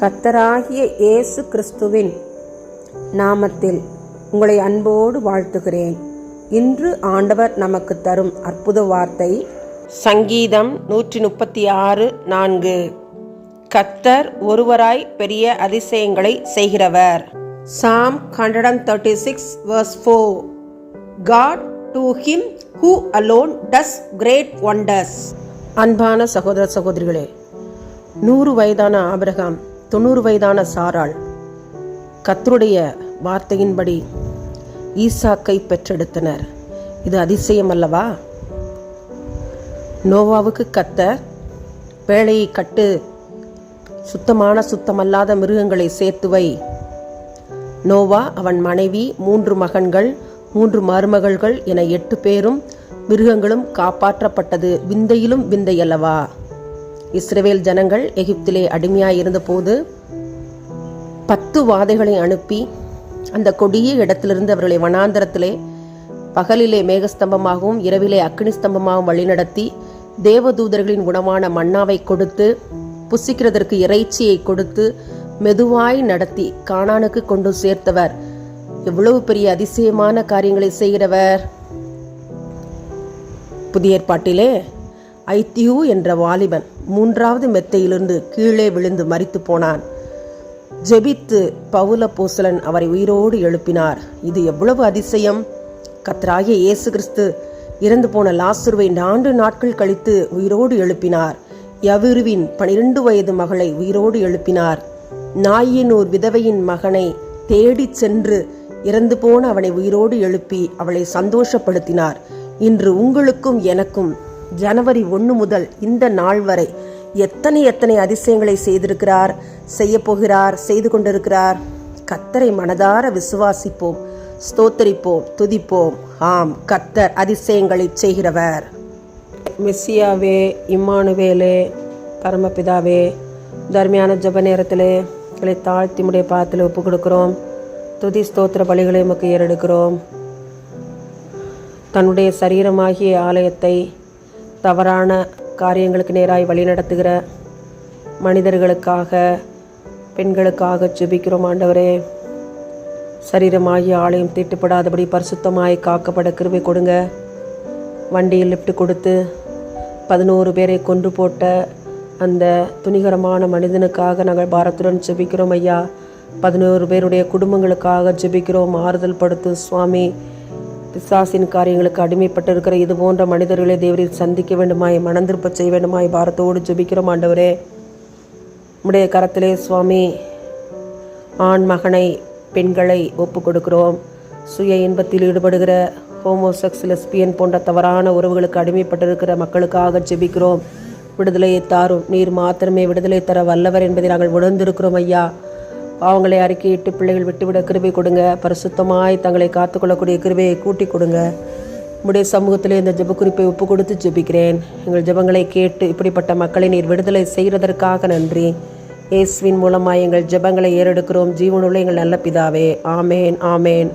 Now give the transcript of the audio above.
கத்தராகிய இயேசு கிறிஸ்துவின் நாமத்தில் உங்களை அன்போடு வாழ்த்துகிறேன். இன்று ஆண்டவர் நமக்கு தரும் அற்புத வார்த்தை சங்கீதம் நூற்றி முப்பத்தி ஆறு நான்கு. கத்தர் ஒருவராய் பெரிய அதிசயங்களை செய்கிறவர். Psalm hundred and thirty six verse four God to him who alone does great wonders அன்பான சகோதர சகோதரிகளே நூறு வயதான ஆபிரகாம் தொண்ணூறு வயதான சாராள் கத்தருடைய வார்த்தையின்படி ஈசாக்கை பெற்றெடுத்தனர். இது அதிசயம் அல்லவா? நோவாவுக்கு கத்தர் பேழையை கட்டு சுத்தமான சுத்தமல்லாத மிருகங்களை சேர்த்து வை. நோவா அவன் மனைவி மூன்று மகன்கள் மூன்று மருமகள்கள் என எட்டு பேரும் மிருகங்களும் காப்பாற்றப்பட்டது. விந்தையிலும் விந்தையல்லவா இஸ்ரேல் ஜனங்கள் எகிப்திலே அடிமையாய் இருந்தபோது பத்து வாதைகளை அனுப்பி அந்த கொடிய இடத்திலிருந்து அவர்களை வனாந்தரத்திலே பகலிலே மேகஸ்தம்பமாகவும் இரவிலே அக்னி ஸ்தம்பமாகவும் வழிநடத்தி தேவதூதர்களின் உணவான மன்னாவை கொடுத்து புசிக்கிறதற்கு இறைச்சியை கொடுத்து மெதுவாய் நடத்தி காணானுக்கு கொண்டு சேர்த்தவர். எவ்வளவு பெரிய அதிசயமான காரியங்களை செய்கிறவர். புதிய ஏற்பாட்டிலே ஐத்தியூ என்ற வாலிபன் மூன்றாவது மெத்தையிலிருந்து கீழே விழுந்து மறித்து போனான். ஜெபித்து பவுல பூசலன் அவரை உயிரோடு எழுப்பினார். இது எவ்வளவு அதிசயம்? கத்ராய இயேசு கிறிஸ்து இறந்து போன லாசுருவை நான்கு நாட்கள் கழித்து உயிரோடு எழுப்பினார். யவிருவின் பனிரெண்டு வயது மகளை உயிரோடு எழுப்பினார். நாயினூர் விதவையின் மகனை தேடிச் சென்று இறந்து போன அவனை உயிரோடு எழுப்பி அவளை சந்தோஷப்படுத்தினார். இன்று உங்களுக்கும் எனக்கும் ஜனவரி ஒன்று முதல் இந்த நாள் வரை எத்தனை எத்தனை அதிசயங்களை செய்திருக்கிறார் செய்யப்போகிறார் செய்து கொண்டிருக்கிறார். கத்தரை மனதார விசுவாசிப்போம் ஸ்தோத்தரிப்போம் துதிப்போம். ஆம் கத்தர் அதிசயங்களை செய்கிறவர். மெஸ்ஸியாவே இம்மானுவேலே பரமபிதாவே தர்மியான ஜப நேரத்திலே எங்களை தாழ்த்தி முடிய பாத்தில் ஒப்பு கொடுக்குறோம் துதி ஸ்தோத்திர பலிகளை உமக்கு ஏறெடுக்கிறோம். தன்னுடைய சரீரமாகிய ஆலயத்தை தவறான காரியங்களுக்கு நேராய் வழிநடத்துகிற மனிதர்களுக்காக பெண்களுக்காக ஜெபிக்கிறோம் ஆண்டவரே. சரீரமாகி ஆலயம் தீட்டுப்படாதபடி பரிசுத்தமாய் காக்கப்பட கிருபை கொடுங்க. வண்டியில் லிஃப்ட் கொடுத்து பதினோரு பேரை கொன்று போட்ட அந்த துணிகரமான மனிதனுக்காக நாங்கள் பாரத்துடன் ஜெபிக்கிறோம் ஐயா. பதினோரு பேருடைய குடும்பங்களுக்காக ஜெபிக்கிறோம் ஆறுதல் படுத்தும் சுவாமி. பிசாசின் காரியங்களுக்கு அடிமைப்பட்டு இருக்கிற இது போன்ற மனிதர்களை தேவரில் சந்திக்க வேண்டுமாய் மனந்திருப்ப செய்ய வேண்டுமாய் பாரத்தோடு ஜெபிக்கிறோம் ஆண்டவரே. உடைய கரத்திலே சுவாமி ஆண் மகனை பெண்களை ஒப்பு கொடுக்கிறோம் சுய இன்பத்தில் ஈடுபடுகிற ஹோமோசெக்ஸ் லெஸ்பியன் போன்ற தவறான உறவுகளுக்கு அடிமைப்பட்டிருக்கிற மக்களுக்காக ஜெபிக்கிறோம். விடுதலையை தாரும் நீர் மாத்திரமே விடுதலை தர வல்லவர் என்பதை நாங்கள் உணர்ந்திருக்கிறோம் ஐயா. பாவங்களை அறிக்கையிட்டு பிள்ளைகள் விட்டுவிட கிருபை கொடுங்க. பரிசுத்தமாய் தங்களை காத்துக்கொள்ளக்கூடிய கிருபையை கூட்டி கொடுங்க. உடைய சமூகத்திலே இந்த ஜெப குறிப்பை ஒப்பு கொடுத்து ஜெபிக்கிறேன். எங்கள் ஜெபங்களை கேட்டு இப்படிப்பட்ட மக்களை நீர் விடுதலை செய்கிறதற்காக நன்றி. இயேசுவின் மூலமாக எங்கள் ஜெபங்களை ஏறெடுக்கிறோம். ஜீவனுள்ள எங்கள் நல்ல பிதாவே. ஆமேன் ஆமேன்.